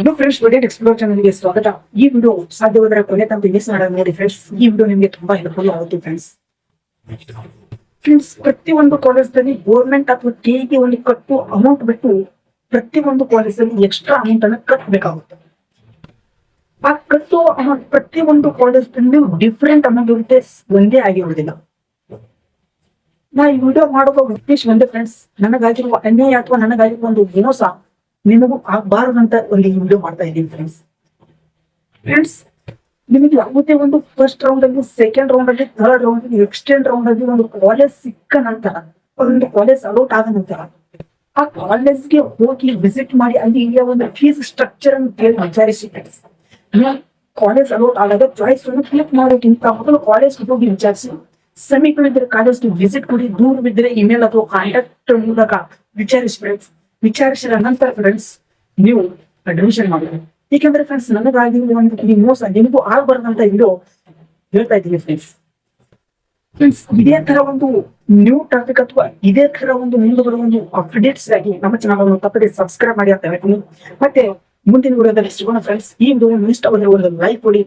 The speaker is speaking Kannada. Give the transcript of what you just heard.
ಇದು ಫ್ರೆಂಡ್ಸ್ ವಿಡಿಯೋ ಎಕ್ಸ್ಪ್ಲೋರ್ ಚಾನಲ್ಗೆ ಸ್ವಾಗತ. ಈ ವಿಡಿಯೋ ಸಾಧ್ಯವಾದರೆ ಕೊನೆ ತನಕ ಮಿಸ್ ಮಾಡೋದು ನೋಡಿ ಫ್ರೆಂಡ್ಸ್ ಈ ವಿಡಿಯೋ ನಿಮಗೆ ತುಂಬಾ ಹೆಲ್ಪ್ಫುಲ್ ಆಗುತ್ತೆ ಫ್ರೆಂಡ್ಸ್ ಫ್ರೆಂಡ್ಸ್ ಪ್ರತಿಯೊಂದು ಕಾಲೇಜ್ದಲ್ಲಿ ಗೋರ್ಮೆಂಟ್ ಅಥವಾ ಕೆ ಒಂದು ಕಟ್ಟು ಅಮೌಂಟ್ ಬಿಟ್ಟು ಪ್ರತಿಯೊಂದು ಕಾಲೇಜಲ್ಲಿ ಎಕ್ಸ್ಟ್ರಾ ಅಮೌಂಟ್ ಅನ್ನು ಕಟ್ಟಬೇಕಾಗುತ್ತೆ ಆ ಕಟ್ಟುವ ಅಮೌಂಟ್ ಪ್ರತಿಯೊಂದು ಕಾಲೇಜ್ನಲ್ಲಿ ಡಿಫ್ರೆಂಟ್ ಅಮೌಂಟ್ ಇರುತ್ತೆ, ಒಂದೇ ಆಗಿರುವುದಿಲ್ಲ ನಾ ಈ ವಿಡಿಯೋ ಮಾಡುವ ಉದ್ದೇಶ ಒಂದೇ ಫ್ರೆಂಡ್ಸ್ ನನಗಾಗಿರುವ ಅನ್ಯಾಯ ಅಥವಾ ನನಗಾಗಿರುವ ಒಂದು ಮೋಸ ನಿಮಗೂ ಆಗಬಾರದಂತ ಒಂದು ಈ ವಿಡಿಯೋ ಮಾಡ್ತಾ ಇದ್ದೀನಿ ಫ್ರೆಂಡ್ಸ್ ಫ್ರೆಂಡ್ಸ್ ನಿಮಗೆ ಯಾವುದೇ ಒಂದು ಫಸ್ಟ್ ರೌಂಡ್ ಅಲ್ಲಿ ಸೆಕೆಂಡ್ ರೌಂಡ್ ಅಲ್ಲಿ ಥರ್ಡ್ ರೌಂಡ್ ಅಲ್ಲಿ ಎಕ್ಸ್ಟೆಂಡ್ ರೌಂಡ್ ಅಲ್ಲಿ ಒಂದು ಕಾಲೇಜ್ ಸಿಕ್ಕ ನಂತರ, ಒಂದು ಕಾಲೇಜ್ ಅಲೌಟ್ ಆದ ನಂತರ, ಆ ಕಾಲೇಜ್ಗೆ ಹೋಗಿ ವಿಸಿಟ್ ಮಾಡಿ ಅಲ್ಲಿ ಇಲ್ಲಿಯ ಒಂದು ಫೀಸ್ ಸ್ಟ್ರಕ್ಚರ್ ಅನ್ನು ಕೇಳಿ ವಿಚಾರಿಸಿ ಕಾಲೇಜ್ ಅಲೌಟ್ ಆದಾಗ ಚಾಯ್ಸ್ ಅನ್ನು ಕ್ಲಿಕ್ ಮಾಡೋಕ್ಕಿಂತ ಮೊದಲು ಕಾಲೇಜ್ ಹೋಗಿ ವಿಚಾರಿಸಿ. ಸಮೀಪವಿದ್ದರೆ ಕಾಲೇಜ್ಗೆ ವಿಸಿಟ್ ಕೊಡಿ ದೂರವಿದ್ದರೆ ಇಮೇಲ್ ಅಥವಾ ಕಾಂಟ್ಯಾಕ್ಟ್ ಮೂಲಕ ವಿಚಾರಿಸಿ ಫ್ರೆಂಡ್ಸ್ ವಿಚಾರಿಸಿದ ನಂತರ ಫ್ರೆಂಡ್ಸ್ ನೀವು ಅಡ್ಮಿಷನ್ ಮಾಡಬೇಕು ಏಕೆಂದ್ರೆ ಫ್ರೆಂಡ್ಸ್ ನನಗಾಗಿ ಮೋಸ ನಿಮಗೂ ಆಗಬಾರ್ದಂತ ಇಂದು ಹೇಳ್ತಾ ಇದ್ದೀನಿ ಫ್ರೆಂಡ್ಸ್ ಫ್ರೆಂಡ್ಸ್ ಇದೇ ತರ ಒಂದು ನ್ಯೂ ಟಾಪಿಕ್ ಅಥವಾ ಇದೇ ತರ ಒಂದು ಮುಂದೆ ಒಂದು ಅಪ್ಡೇಟ್ಸ್ ಆಗಿ ನಮ್ಮ ಚಾನಲ್ ಅನ್ನು ತಪ್ಪದೆ ಸಬ್ಸ್ಕ್ರೈಬ್ ಮಾಡಿ ಅಂತ ಹೇಳ್ತೀನಿ. ಮತ್ತೆ ಮುಂದಿನ ವಿಡಿಯೋದಲ್ಲಿ ಸಿಗೋಣ ಫ್ರೆಂಡ್ಸ್ ಈ ವಿಡಿಯೋ ಬಂದ್ರೆ ಒಂದು ಲೈಕ್ ಕೊಡಿ.